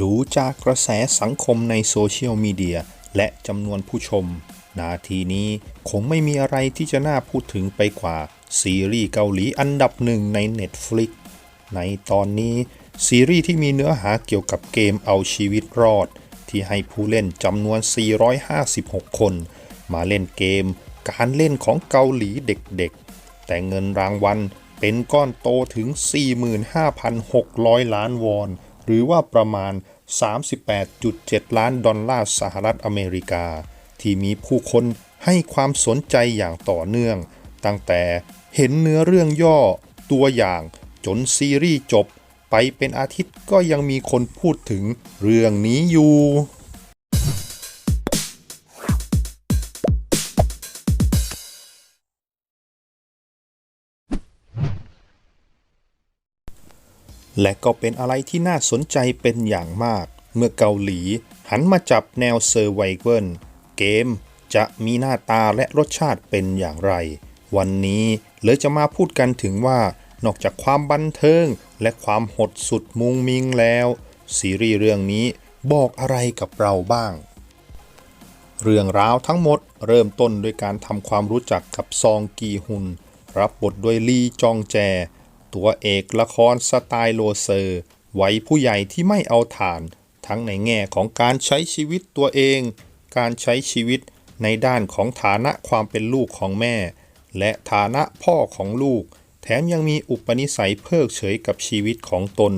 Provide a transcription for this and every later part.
ดูจากกระแสสังคมในโซเชียลมีเดียและจำนวนผู้ชม นาทีนี้คงไม่มีอะไรที่จะน่าพูดถึงไปกว่า ซีรีส์เกาหลีอันดับหนึ่งใน Netflix ในตอนนี้ซีรีส์ที่มีเนื้อหาเกี่ยวกับเกมเอาชีวิตรอด ที่ให้ผู้เล่นจำนวน 456 คน มาเล่นเกม การเล่นของเกาหลีเด็กๆ แต่เงินรางวัลเป็นก้อนโตถึง 45,600 ล้านวอน หรือว่าประมาณ 38.7 ล้านดอลลาร์สหรัฐอเมริกา ที่มีผู้คนให้ความสนใจอย่างต่อเนื่อง ตั้งแต่เห็นเนื้อเรื่องย่อตัวอย่างจนซีรีส์จบ ไปเป็นอาทิตย์ก็ยังมีคนพูดถึงเรื่องนี้อยู่ และก็เป็นอะไรที่น่าสนใจเป็นอย่างมาก เมื่อเกาหลี หันมาจับแนวเซอร์ไวเกิลเกมจะมีหน้าตาและรสชาติเป็นอย่างไร วันนี้เลยจะมาพูดกันถึงว่า นอกจากความบันเทิง และความหดสุดมุงมิงแล้ว ซีรีส์เรื่องนี้บอกอะไรกับเราบ้าง เรื่องราวทั้งหมดเริ่มต้นด้วยการทำความรู้จักกับซองกีฮุน รับบทโดยลีจองแจ ตัวเอกละครสไตล์โลเซอร์วัยผู้ใหญ่ที่ไม่เอาฐาน ทั้งในแง่ของการใช้ชีวิตตัวเอง การใช้ชีวิตในด้านของฐานะความเป็นลูกของแม่ และฐานะพ่อของลูก แถมยังมีอุปนิสัยเพิกเฉยกับชีวิตของตน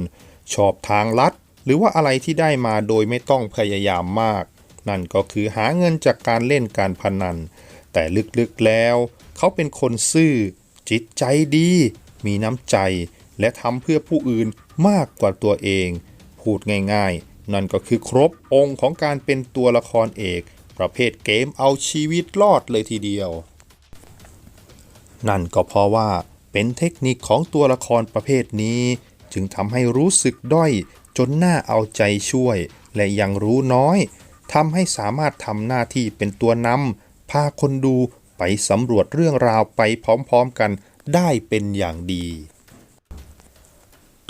ชอบทางลัด หรือว่าอะไรที่ได้มาโดยไม่ต้องพยายามมาก นั่นก็คือหาเงินจากการเล่นการพนัน แต่ลึกๆแล้ว เขาเป็นคนซื่อ จิตใจดี มีน้ำใจ และทำเพื่อผู้อื่นมากกว่าตัวเอง พูดง่ายๆ นั่นก็คือครบองค์ของการเป็นตัวละครเอก ประเภทเกมเอาชีวิตรอดเลยทีเดียว นั่นก็เพราะว่าเป็นเทคนิคของตัวละครประเภทนี้ จึงทำให้รู้สึกด้อยจนน่าเอาใจช่วย และยังรู้น้อยทำให้สามารถทำหน้าที่เป็นตัวนำพาคนดูไปสำรวจเรื่องราวไปพร้อมๆกัน ได้เป็นอย่างดี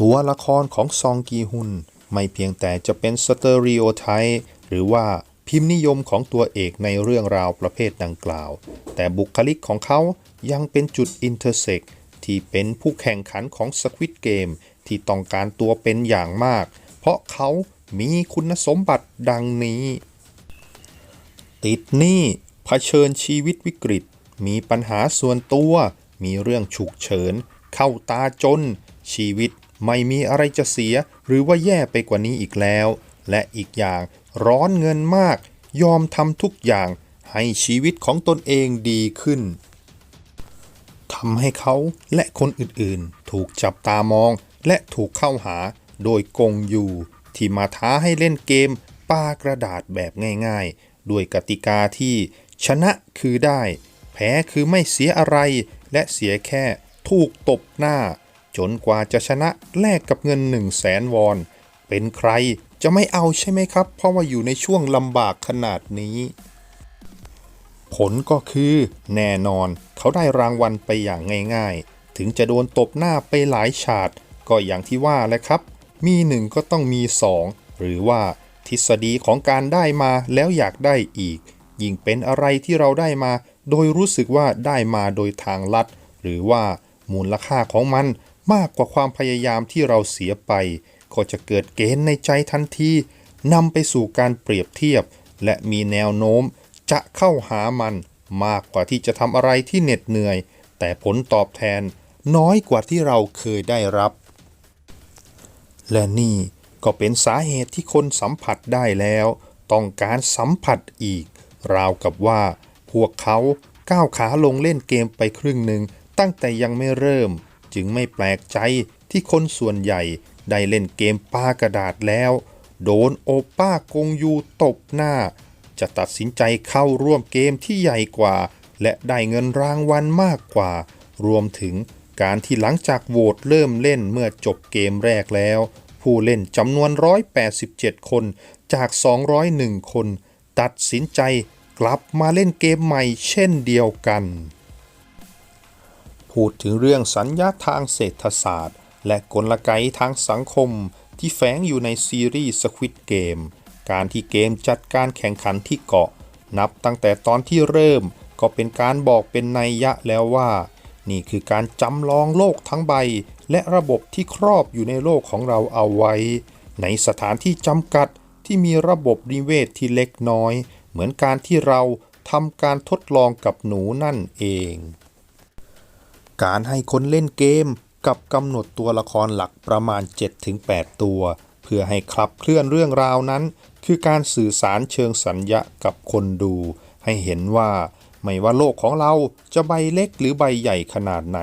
ตัวละครของซองกีฮุนไม่เพียงแต่จะเป็นสเตอริโอไทป์หรือว่าพิมพ์นิยมของตัวเอกในเรื่องราวประเภทดังกล่าว แต่บุคลิกของเขายังเป็นจุดอินเตอร์เซ็กที่เป็นผู้แข่งขันของสควิตเกมที่ต้องการตัวเป็นอย่างมาก เพราะเขามีคุณสมบัติดังนี้ ติดหนี้เผชิญชีวิตวิกฤต มีปัญหาส่วนตัว มีเรื่องฉุกเฉิน เข้าตาจน ชีวิตไม่มีอะไรจะเสีย หรือว่าแย่ไปกว่านี้อีกแล้ว และอีกอย่างร้อนเงินมาก ยอมทำทุกอย่างให้ชีวิตของตนเองดีขึ้นทำให้เขาและคนอื่นๆ ถูกจับตามอง และถูกเข้าหาโดยกงยูที่มาท้าให้เล่นเกมปากระดาษแบบง่ายๆ ด้วยกติกาที่ชนะคือได้ แพ้คือไม่เสียอะไร และเสียแค่ถูกตบหน้า จนกว่าจะชนะแลกกับเงิน 1 0 0 0 0แสนวอน เป็นใครจะไม่เอาใช่ไหมครับ เพราะว่าอยู่ในช่วงลำบากขนาดนี้ ผลก็คือแน่นอนเขาได้รางวัลไปอย่างง่ายๆ ถึงจะโดนตบหน้าไปหลายฉาดก็อย่างที่ว่าแหละครับ มีหนึ่งก็ต้องมีสองหรือว่าทฤษฎีของการได้มาแล้วอยากได้อีก ยิ่งเป็นอะไรที่เราได้มา โดยรู้สึกว่าได้มาโดยทางลัด หรือว่ามูลค่าของมันมากกว่าความพยายามที่เราเสียไป ก็จะเกิดเกณฑ์ในใจทันทีนำไปสู่การเปรียบเทียบ และมีแนวโน้มจะเข้าหามันมากกว่าที่จะทำอะไรที่เหน็ดเหนื่อย แต่ผลตอบแทนน้อยกว่าที่เราเคยได้รับ และนี่ก็เป็นสาเหตุที่คนสัมผัสได้แล้ว ต้องการสัมผัสอีก ราวกับว่า พวกเขาก้าวขาลงเล่นเกมไปครึ่งหนึ่งตั้งแต่ยังไม่เริ่ม จึงไม่แปลกใจที่คนส่วนใหญ่ได้เล่นเกมป้ากระดาษแล้ว โดนโอป้ากงยูตบหน้า จะตัดสินใจเข้าร่วมเกมที่ใหญ่กว่า และได้เงินรางวัลมากกว่า รวมถึงการที่หลังจากโหวตเริ่มเล่นเมื่อจบเกมแรกแล้ว ผู้เล่นจำนวน 187 คนจาก 201 คน ตัดสินใจ กลับมาเล่นเกมใหม่เช่นเดียวกัน พูดถึงเรื่องสัญญาทางเศรษฐศาสตร์ และกลไกทางสังคมที่แฝงอยู่ในซีรีส์ Squid Game การที่เกมจัดการแข่งขันที่เกาะ นับตั้งแต่ตอนที่เริ่มก็เป็นการบอกเป็นนัยยะแล้วว่า นี่คือการจำลองโลกทั้งใบ และระบบที่ครอบอยู่ในโลกของเราเอาไว้ ในสถานที่จำกัดที่มีระบบนิเวศที่เล็กน้อย เหมือนการที่เราทำการทดลองกับหนูนั่นเอง การให้คนเล่นเกมกับกำหนดตัวละครหลักประมาณ 7-8 ตัว เพื่อให้ขับเคลื่อนเรื่องราวนั้น คือการสื่อสารเชิงสัญญะกับคนดู ให้เห็นว่า ไม่ว่าโลกของเราจะใบเล็กหรือใบใหญ่ขนาดไหน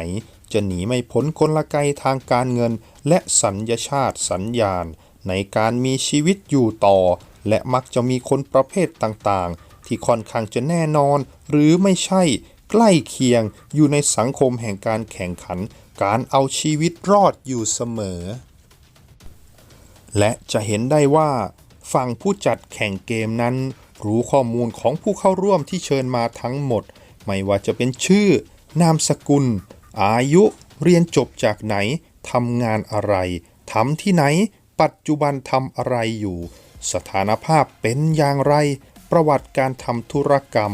จะหนีไม่พ้นกลไกทางการเงิน และสัญญาชาติสัญญาณ ในการมีชีวิตอยู่ต่อ และมักจะมีคนประเภทต่างๆ ที่ค่อนข้างจะแน่นอน หรือไม่ใช่ใกล้เคียงอยู่ในสังคมแห่งการแข่งขัน การเอาชีวิตรอดอยู่เสมอ และจะเห็นได้ว่า ฝั่งผู้จัดแข่งเกมนั้น รู้ข้อมูลของผู้เข้าร่วมที่เชิญมาทั้งหมด ไม่ว่าจะเป็นชื่อ นามสกุล อายุ เรียนจบจากไหนทำงานอะไรทำที่ไหน ปัจจุบันทำอะไรอยู่ สถานภาพเป็นอย่างไร ประวัติการทำธุรกรรม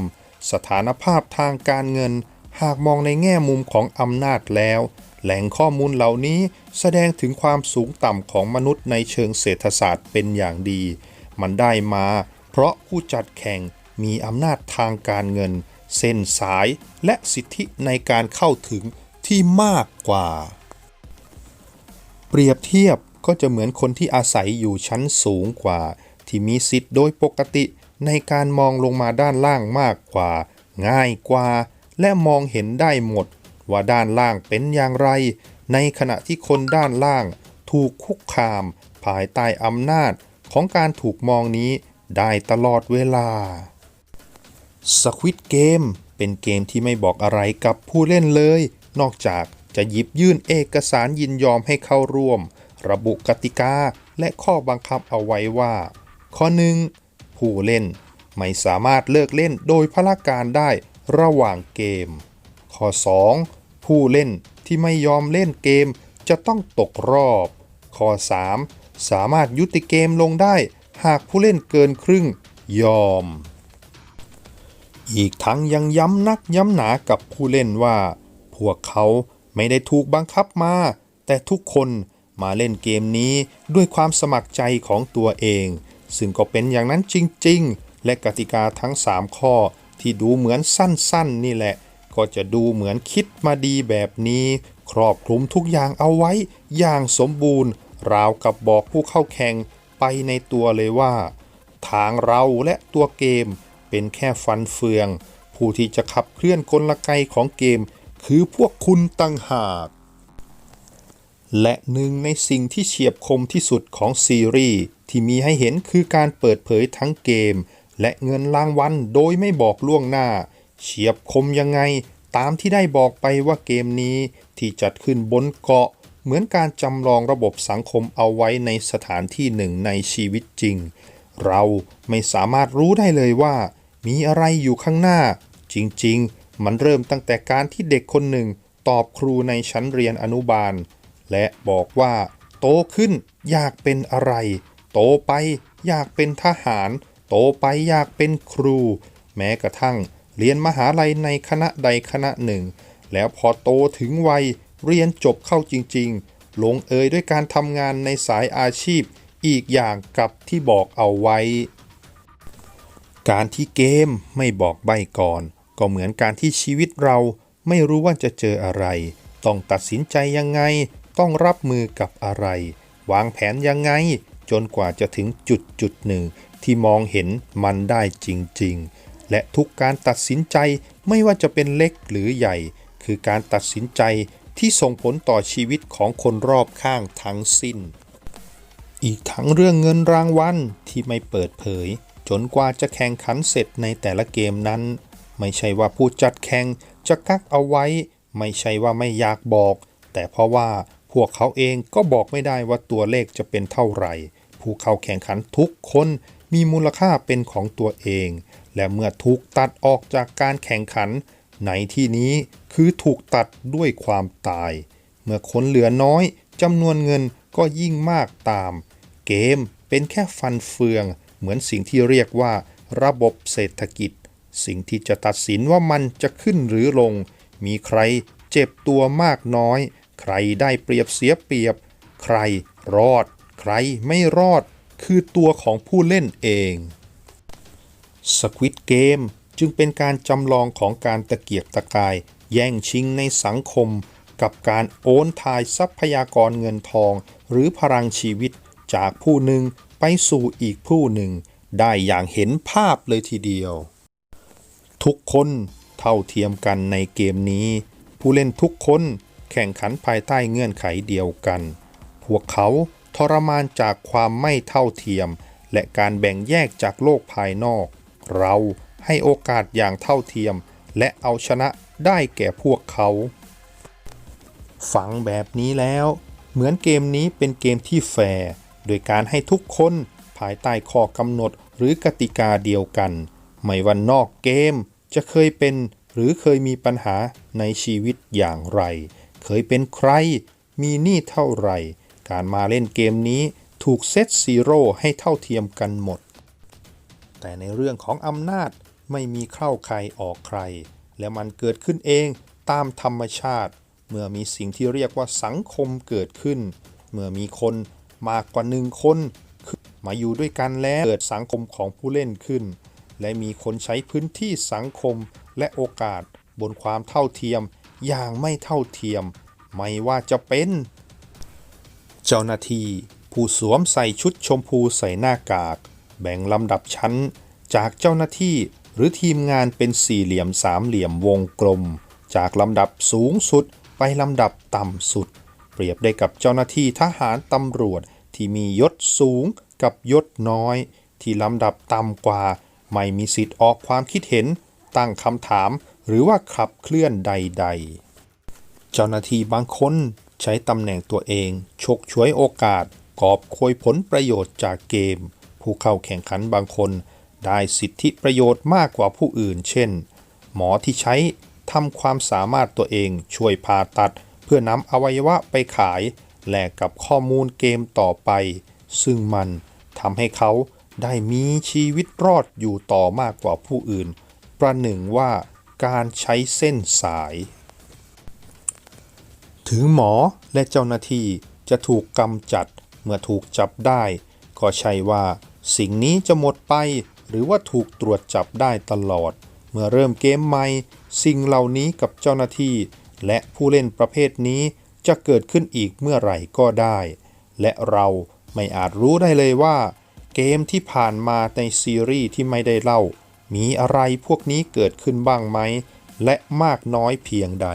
สถานภาพทางการเงิน หากมองในแง่มุมของอำนาจแล้ว แหล่งข้อมูลเหล่านี้แสดงถึงความสูงต่ำของมนุษย์ในเชิงเศรษฐศาสตร์เป็นอย่างดี มันได้มา เพราะผู้จัดแข่งมีอำนาจทางการเงิน เส้นสายและสิทธิในการเข้าถึงที่มากกว่า เปรียบเทียบ ก็จะเหมือนคนที่อาศัยอยู่ชั้นสูงกว่า ที่มีสิทธิ์โดยปกติในการมองลงมาด้านล่างมากกว่า ง่ายกว่า และมองเห็นได้หมด ว่าด้านล่างเป็นอย่างไร ในขณะที่คนด้านล่าง ถูกคุกคาม ภายใต้อำนาจของการถูกมองนี้ได้ตลอดเวลา Squid Game เป็นเกมที่ไม่บอกอะไรกับผู้เล่นเลย นอกจากจะหยิบยื่นเอกสารยินยอมให้เข้าร่วม ระบุกติกาและข้อบังคับเอาไว้ว่า ข้อ 1. ผู้เล่นไม่สามารถเลิกเล่นโดยพละการได้ระหว่างเกม ข้อ 2. ผู้เล่นที่ไม่ยอมเล่นเกมจะต้องตกรอบ ข้อ 3. สามารถยุติเกมลงได้ หากผู้เล่นเกินครึ่งยอม อีกทั้งยังย้ำนักย้ำหนากับผู้เล่นว่า พวกเขาไม่ได้ถูกบังคับมา แต่ทุกคน มาเล่นเกมนี้ด้วยความสมัครใจของตัวเอง ซึ่งก็เป็นอย่างนั้นจริง ๆ และกติกาทั้ง 3 ข้อที่ดูเหมือนสั้น ๆ นี่แหละ ก็จะดูเหมือนคิดมาดีแบบนี้ ครอบคลุมทุกอย่างเอาไว้อย่างสมบูรณ์ ราวกับบอกผู้เข้าแข่งไปในตัวเลยว่า ทางเราและตัวเกมเป็นแค่ฟันเฟือง ผู้ที่จะขับเคลื่อนกลไกของเกม คือพวกคุณตั้งหาก และหนึ่งในสิ่งที่เฉียบคมที่สุดของซีรีส์ที่มีให้เห็นคือการเปิดเผยทั้งเกม และเงินรางวัลโดยไม่บอกล่วงหน้า เฉียบคมยังไง ตามที่ได้บอกไปว่าเกมนี้ที่จัดขึ้นบนเกาะ เหมือนการจำลองระบบสังคมเอาไว้ในสถานที่หนึ่งในชีวิตจริง เราไม่สามารถรู้ได้เลยว่า มีอะไรอยู่ข้างหน้า จริงๆ มันเริ่มตั้งแต่การที่เด็กคนหนึ่งตอบครูในชั้นเรียนอนุบาล และบอกว่าโตขึ้นอยากเป็นอะไร โตไปอยากเป็นทหาร โตไปอยากเป็นครู แม้กระทั่งเรียนมหาลัยในคณะใดคณะหนึ่ง แล้วพอโตถึงวัยเรียนจบเข้าจริงๆ ลงเอยด้วยการทำงานในสายอาชีพอีกอย่างกับที่บอกเอาไว้ การที่เกมไม่บอกใบก่อน ก็เหมือนการที่ชีวิตเราไม่รู้ว่าจะเจออะไร ต้องตัดสินใจยังไง ต้องรับมือกับอะไร วางแผนยังไง จนกว่าจะถึงจุดจุดหนึ่ง ที่มองเห็นมันได้จริง ๆ และทุกการตัดสินใจไม่ว่าจะเป็นเล็กหรือใหญ่ คือการตัดสินใจที่ส่งผลต่อชีวิตของคนรอบข้างทั้งสิ้น อีกทั้งเรื่องเงินรางวัลที่ไม่เปิดเผย จนกว่าจะแข่งขันเสร็จในแต่ละเกมนั้น ไม่ใช่ว่าผู้จัดแข่งจะกักเอาไว้ ไม่ใช่ว่าไม่อยากบอก แต่เพราะว่า พวกเขาเองก็บอกไม่ได้ว่าตัวเลขจะเป็นเท่าไหร่ ผู้เข้าแข่งขันทุกคนมีมูลค่าเป็นของตัวเอง และเมื่อถูกตัดออกจากการแข่งขัน ในที่นี้คือถูกตัดด้วยความตาย เมื่อคนเหลือน้อยจำนวนเงินก็ยิ่งมากตาม เกมเป็นแค่ฟันเฟือง เหมือนสิ่งที่เรียกว่าระบบเศรษฐกิจ สิ่งที่จะตัดสินว่ามันจะขึ้นหรือลง มีใครเจ็บตัวมากน้อย ใครได้เปรียบเสียเปรียบ ใครรอด ใครไม่รอด คือตัวของผู้เล่นเอง Squid Game จึงเป็นการจำลองของการตะเกียกตะกาย แย่งชิงในสังคม กับการโอนทายทรัพยากรเงินทอง หรือพลังชีวิตจากผู้หนึ่งไปสู่อีกผู้หนึ่ง ได้อย่างเห็นภาพเลยทีเดียว ทุกคนเท่าเทียมกันในเกมนี้ ผู้เล่นทุกคน แข่งขันภายใต้เงื่อนไขเดียวกัน พวกเขาทรมานจากความไม่เท่าเทียม และการแบ่งแยกจากโลกภายนอก เราให้โอกาสอย่างเท่าเทียม และเอาชนะได้แก่พวกเขาฟังแบบนี้แล้ว เหมือนเกมนี้เป็นเกมที่แฟร์โดยการให้ทุกคนภายใต้ข้อกำหนดหรือกติกาเดียวกัน ไม่ว่านอกเกมจะเคยเป็นหรือเคยมีปัญหาในชีวิตอย่างไร เคยเป็นใคร มีหนี้เท่าไหร่ การมาเล่นเกมนี้ถูกเซตซีโร่ให้เท่าเทียมกันหมด แต่ในเรื่องของอำนาจไม่มีเข้าใครออกใคร และมันเกิดขึ้นเองตามธรรมชาติ เมื่อมีสิ่งที่เรียกว่าสังคมเกิดขึ้น เมื่อมีคนมากกว่าหนึ่งคน มาอยู่ด้วยกันแล้วเกิดสังคมของผู้เล่นขึ้น และมีคนใช้พื้นที่สังคมและโอกาสบนความเท่าเทียม อย่างไม่เท่าเทียม ไม่ว่าจะเป็น เจ้าหน้าที่ผู้สวมใส่ชุดชมพูใส่หน้ากาก แบ่งลำดับชั้น จากเจ้าหน้าที่หรือทีมงานเป็นสี่เหลี่ยมสามเหลี่ยมวงกลม จากลำดับสูงสุดไปลำดับต่ำสุด เปรียบได้กับเจ้าหน้าที่ทหารตำรวจที่มียศสูงกับยศน้อย ที่ลำดับต่ำกว่า ไม่มีสิทธิ์ออกความคิดเห็น ตั้งคำถาม หรือว่าขับเคลื่อนใด ๆ เจ้าหน้าที่บางคนใช้ตำแหน่งตัวเองฉกฉวยโอกาส กอบโคยผลประโยชน์จากเกม ผู้เข้าแข่งขันบางคน ได้สิทธิประโยชน์มากกว่าผู้อื่น เช่น หมอที่ใช้ทำความสามารถตัวเองช่วยผ่าตัด เพื่อนำอวัยวะไปขาย แลกกับข้อมูลเกมต่อไป ซึ่งมันทำให้เขาได้มีชีวิตรอดอยู่ต่อมากกว่าผู้อื่น ประหนึ่งว่า การใช้เส้นสาย ถึงหมอและเจ้าหน้าที่จะถูกกำจัดเมื่อถูกจับได้ ก็ใช่ว่า สิ่งนี้จะหมดไป หรือว่าถูกตรวจจับได้ตลอด เมื่อเริ่มเกมใหม่ สิ่งเหล่านี้กับเจ้าหน้าที่ และผู้เล่นประเภทนี้จะเกิดขึ้นอีกเมื่อไหร่ก็ได้ และเราไม่อาจรู้ได้เลยว่า เกมที่ผ่านมาในซีรีส์ที่ไม่ได้เล่า มีอะไรพวกนี้เกิดขึ้นบ้างไหม และมากน้อยเพียงใด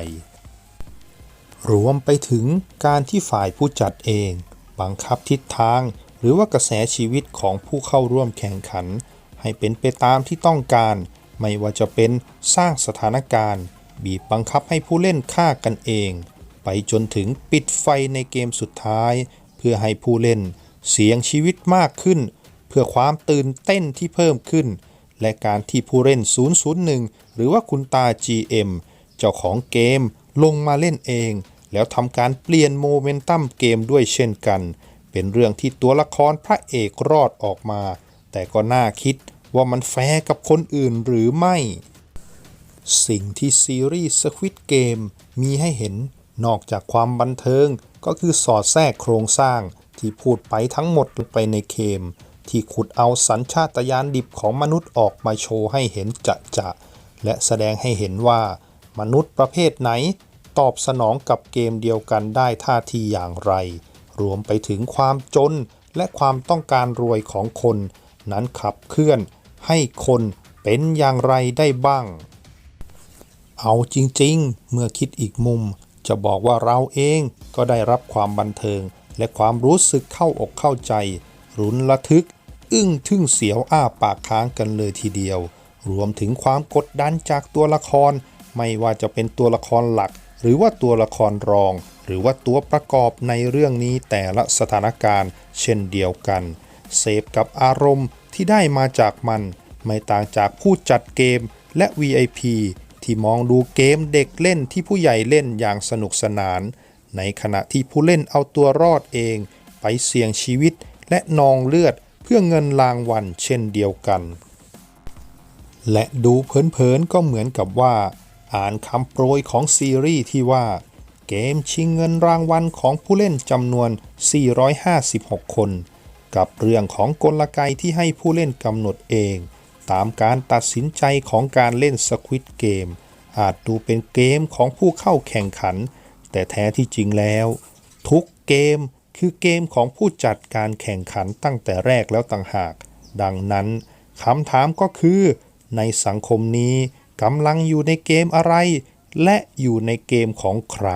รวมไปถึงการที่ฝ่ายผู้จัดเอง บังคับทิศทาง หรือว่ากระแสชีวิตของผู้เข้าร่วมแข่งขัน ให้เป็นไปตามที่ต้องการ ไม่ว่าจะเป็นสร้างสถานการณ์ บีบบังคับให้ผู้เล่นฆ่ากันเอง ไปจนถึงปิดไฟในเกมสุดท้าย เพื่อให้ผู้เล่นเสียงชีวิตมากขึ้น เพื่อความตื่นเต้นที่เพิ่มขึ้น และการที่ผู้เล่น 001 หรือว่าคุณตา GM เจ้าของเกมลงมาเล่นเอง แล้วทำการเปลี่ยนโมเมนตัมเกมด้วยเช่นกัน เป็นเรื่องที่ตัวละครพระเอกรอดออกมา แต่ก็น่าคิดว่ามันแฟร์กับคนอื่นหรือไม่ สิ่งที่ซีรีส์ Squid Game มีให้เห็นนอกจากความบันเทิงก็คือสอดแทรกโครงสร้างที่พูดไปทั้งหมดลงไปในเกม ที่ขุดเอาสัญชาตญาณดิบของมนุษย์ออกมาโชว์ให้เห็นจะจะและแสดงให้เห็นว่ามนุษย์ประเภทไหน ตอบสนองกับเกมเดียวกันได้ท่าทีอย่างไร รวมไปถึงความจนและความต้องการรวยของคน นั้นขับเคลื่อนให้คนเป็นอย่างไรได้บ้าง เอาจริงๆ เมื่อคิดอีกมุม จะบอกว่าเราเองก็ได้รับความบันเทิง และความรู้สึกเข้าอกเข้าใจ รุนระทึก อึ้งทึ่งเสียวอ้าปากค้างกันเลยทีเดียว รวมถึงความกดดันจากตัวละคร ไม่ว่าจะเป็นตัวละครหลัก หรือว่าตัวละครรอง หรือว่าตัวประกอบในเรื่องนี้แต่ละสถานการณ์ เช่นเดียวกัน เสพกับอารมณ์ที่ได้มาจากมัน ไม่ต่างจากผู้จัดเกมและ VIP ที่มองดูเกมเด็กเล่นที่ผู้ใหญ่เล่นอย่างสนุกสนาน ในขณะที่ผู้เล่นเอาตัวรอดเอง ไปเสี่ยงชีวิตและนองเลือด เพื่อเงินรางวัลเช่นเดียวกัน และดูเผินๆก็เหมือนกับว่า อ่านคำโปรยของซีรีส์ที่ว่า เกมชิงเงินรางวัลของผู้เล่นจำนวน 456 คน กับเรื่องของกลไกที่ให้ผู้เล่นกำหนดเอง ตามการตัดสินใจของการเล่นสควิตเกมอาจดูเป็นเกมของผู้เข้าแข่งขัน แต่แท้ที่จริงแล้ว ทุกเกม คือเกมของผู้จัดการแข่งขันตั้งแต่แรกแล้วต่างหาก ดังนั้นคำถามก็คือ ในสังคมนี้กำลังอยู่ในเกมอะไร และอยู่ในเกมของใคร